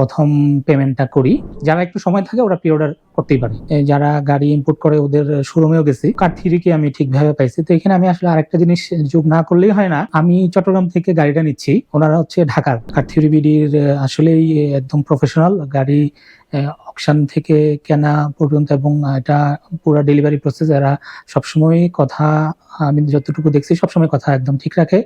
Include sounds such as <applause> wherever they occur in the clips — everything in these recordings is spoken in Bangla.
প্রথম পেমেন্টটা করি। যারা একটু সময় থাকে ওরা প্রি অর্ডার করতেই পারে। যারা গাড়ি ইম্পোর্ট করে ওদের শোরুমেও গেছি কার থ্রিকে আমি ঠিকভাবে পাইছি। তো এখানে আমি আসলে আরেকটা জিনিস যোগ না করলেই হয় না, আমি চট্টগ্রাম থেকে গাড়িটা নিচ্ছি। ওনারা হচ্ছে ঢাকার। কার থ্রি বিডির আসলেই একদম প্রফেশনাল গাড়ি অকশন থেকে কেনা পর্যন্ত এবং এটা পুরো ডেলিভারি প্রসেস এরা সবসময় কথা, আমি যতটুকু দেখছি সবসময় কথা একদম ঠিক রাখে।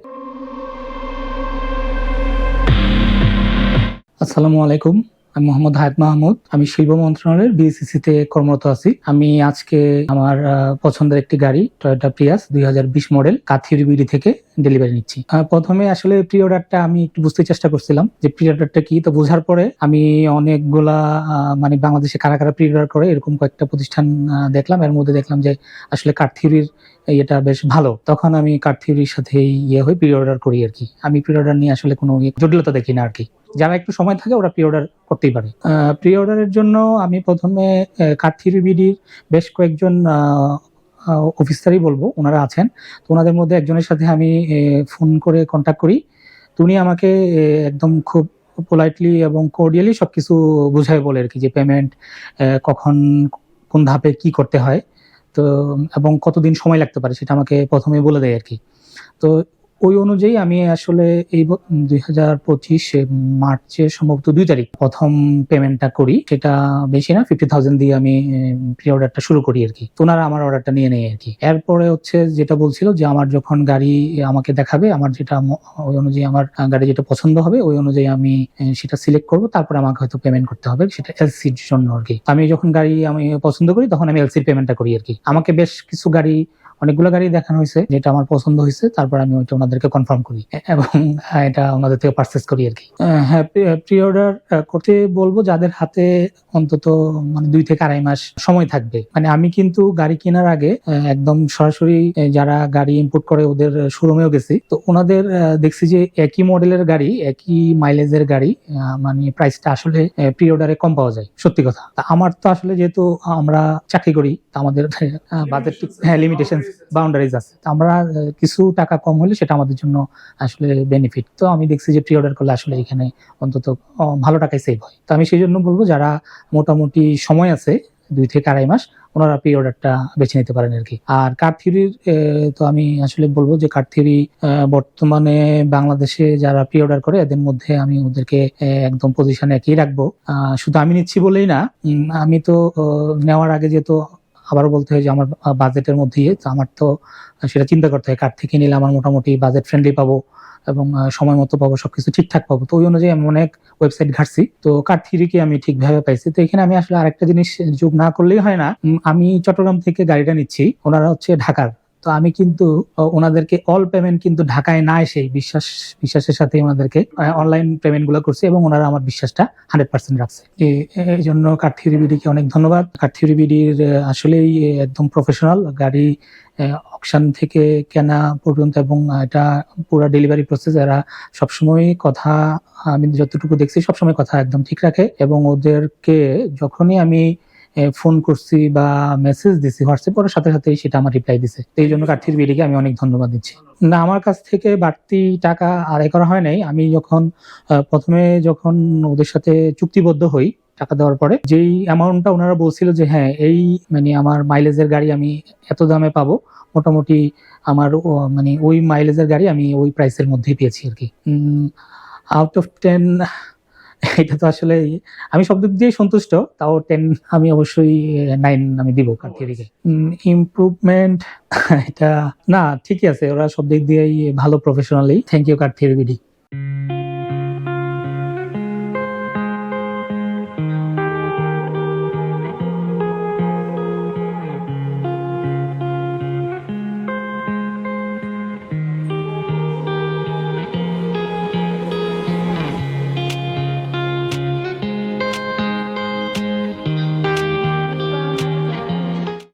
আসসালামু আলাইকুম। আমি মোহাম্মদ হায়াত মাহমুদ। আমি শিল্প মন্ত্রণালয়ের বিএসসিসি তে কর্মরত আছি। আমি আজকে আমার পছন্দের একটি গাড়ি টয়োটা প্রিয়াস দুই হাজার বিশ মডেল কাথিরি বিডি থেকে ডেলিভারি নিচ্ছি। প্রথমে আসলে প্রি অর্ডারটা আমি একটু বুঝতে চেষ্টা করছিলাম যে প্রি অর্ডারটা কি। তো বোঝার পরে আমি অনেকগুলা মানে বাংলাদেশে কারা কারা প্রি অর্ডার করে এরকম কয়েকটা প্রতিষ্ঠান দেখলাম। এর মধ্যে দেখলাম যে আসলে কাঠথিউরির এটা বেশ ভালো। তখন আমি কাঠথিউরির সাথে ইয়ে হয়ে প্রি অর্ডার করি আর কি। আমি প্রি অর্ডার নিয়ে আসলে কোনো ইয়ে- জটিলতা দেখি না আর কি। যারা একটু সময় থাকে ওরা প্রি অর্ডার করতেই পারে। প্রি অর্ডারের জন্য আমি প্রথমে কাঠথিউরি বিডির বেশ কয়েকজন অফিসারই বলব, ওনারা আছেন। তো ওনাদের মধ্যে একজনের সাথে আমি ফোন করে কন্ট্যাক্ট করি। তো উনি আমাকে একদম খুব পোলাইটলি এবং কোর্ডিয়ালি সবকিছু বুঝায় বলে আর কি যে পেমেন্ট কখন, কোন ধাপে কি করতে হয়। তো এবং কতদিন সময় লাগতে পারে সেটা আমাকে প্রথমে বলে দেয় আর কি। তো ওই অনুযায়ী আমি আসলে এই দুই হাজার পঁচিশ মার্চের সম্ভবত দুই তারিখ প্রথম পেমেন্টটা করি। সেটা বেশি না ফিফটি থাউজেন্ড দিয়ে আমি প্রি অর্ডারটা শুরু করি আর কি। ওনারা আমার অর্ডারটা নিয়ে নেয় আর কি। এরপরে হচ্ছে যেটা বলছিল যে আমার যখন গাড়ি আমাকে দেখাবে, আমার যেটা ওই অনুযায়ী আমার গাড়ি যেটা পছন্দ হবে, ওই অনুযায়ী আমি সেটা সিলেক্ট করব। তারপর আমাকে হয়তো পেমেন্ট করতে হবে, সেটা এলসির জন্য আর কি। আমি যখন গাড়ি আমি পছন্দ করি, তখন আমি এলসির পেমেন্টটা করি আর কি। আমাকে বেশ কিছু গাড়ি অনেকগুলো গাড়ি দেখানো হয়েছে যেটা আমার পছন্দ হয়েছে তারপর আমি ওইটা ওনাদেরকে কনফার্ম করি। এবং এটা ওনাদের থেকে পারচেস করি আর কি। হ্যাঁ প্রি অর্ডার করতে বলব যাদের হাতে অন্তত মানে দুই থেকে আড়াই মাস সময় থাকবে। মানে আমি কিন্তু গাড়ি কেনার আগে একদম সরাসরি যারা গাড়ি ইম্পোর্ট করে ওদের শোরুমেও গেছি। তো ওনাদের দেখছি যে একই মডেলের গাড়ি একই মাইলেজের গাড়ি মানে প্রাইসটা আসলে প্রি অর্ডারে কম পাওয়া যায় সত্যি কথা। আমার তো আসলে যেহেতু আমরা চাকরি করি তা আমাদের বাজেট হ্যাঁ লিমিটেশন বাউন্ডারিজ আছে। আমরা কিছু টাকা কম হলে সেটা আমাদের জন্য আসলে বেনিফিট তো আমি দেখছি যে প্রি অর্ডার করলে আসলে এখানে অন্তত ভালো টাকায় সেভ হয়। তো আমি সেই জন্য বলব, যারা মোটামুটি সময় আছে, দুই থেকে আড়াই মাস, ওনারা প্রি অর্ডারটা বেছে নিতে পারেন আর কি। আর কার থিউরির তো আমি আসলে বলব যে কার থিউরি বর্তমানে বাংলাদেশে যারা প্রি অর্ডার করে, এদের মধ্যে আমি ওদেরকে একদম পজিশনে একই রাখব। শুধু আমি নিচ্ছি বলেই না আমি তো নেওয়ার আগে যেহেতু আবারও বলতে হয় যে আমার বাজেটের মধ্যে তো আমার তো সেটা চিন্তা করতে হয় কার থেকে নিলে আমার মোটামুটি বাজেট ফ্রেন্ডলি পাবো এবং সময় মতো পাবো, সবকিছু ঠিকঠাক পাবো। তো ওই অনুযায়ী আমি অনেক ওয়েবসাইট ঘাটছি। তো কার থিরিকে আমি ঠিকভাবে পাইছি? তো এখানে আমি আসলে আরেকটা জিনিস যোগ না করলেই হয় না। আমি চট্টগ্রাম থেকে গাড়িটা নিচ্ছি। ওনারা হচ্ছে ঢাকার। তো আমি কিন্তু ওনাদেরকে অল পেমেন্ট কিন্তু ঢাকায় না এসে বিশ্বাস, বিশ্বাসের সাথে ওনাদেরকে অনলাইন পেমেন্টগুলো করছে এবং ওনারা আমার বিশ্বাসটা হান্ড্রেড পার্সেন্ট রাখছে। এই জন্য কাঠথিউরি বিডিকে অনেক ধন্যবাদ। কাঠথিউরি বিডির আসলেই একদম প্রফেশনাল গাড়ি অকশন থেকে কেনা পর্যন্ত এবং এটা পুরো ডেলিভারি প্রসেস এরা সবসময় কথা, আমি যতটুকু দেখছি সবসময় কথা একদম ঠিক রাখে এবং ওদেরকে যখনই আমি ফোন করছি বা মেসেজ দিছি হোয়াটসঅ্যাপ ওর সাথে সাথে সেটা আমার রিপ্লাই দিছে। তো এই জন্য কাঠির বিডিকে আমি অনেক ধন্যবাদ দিচ্ছি। না, আমার কাছ থেকে বাড়তি টাকা আদায় করা হয় নাই। আমি যখন প্রথমে যখন ওদের সাথে চুক্তিবদ্ধ হই টাকা দেওয়ার পরে, যেই অ্যামাউন্টটা ওনারা বলছিল যে হ্যাঁ এই মানে আমার মাইলেজের গাড়ি আমি এত দামে পাবো। মোটামুটি আমার মানে ওই মাইলেজের গাড়ি আমি ওই প্রাইসের মধ্যেই পেয়েছি আর কি। আউট অফ টেন <laughs> এটা তো আসলে আমি সব দিক দিয়ে সন্তুষ্ট তাও টেন আমি অবশ্যই নাইন আমি দিব কার্তিকে ইমপ্রুভমেন্ট <laughs> এটা না ঠিকই আছে ওরা সব দিক দিয়েই ভালো professionally thank you Karthir BD.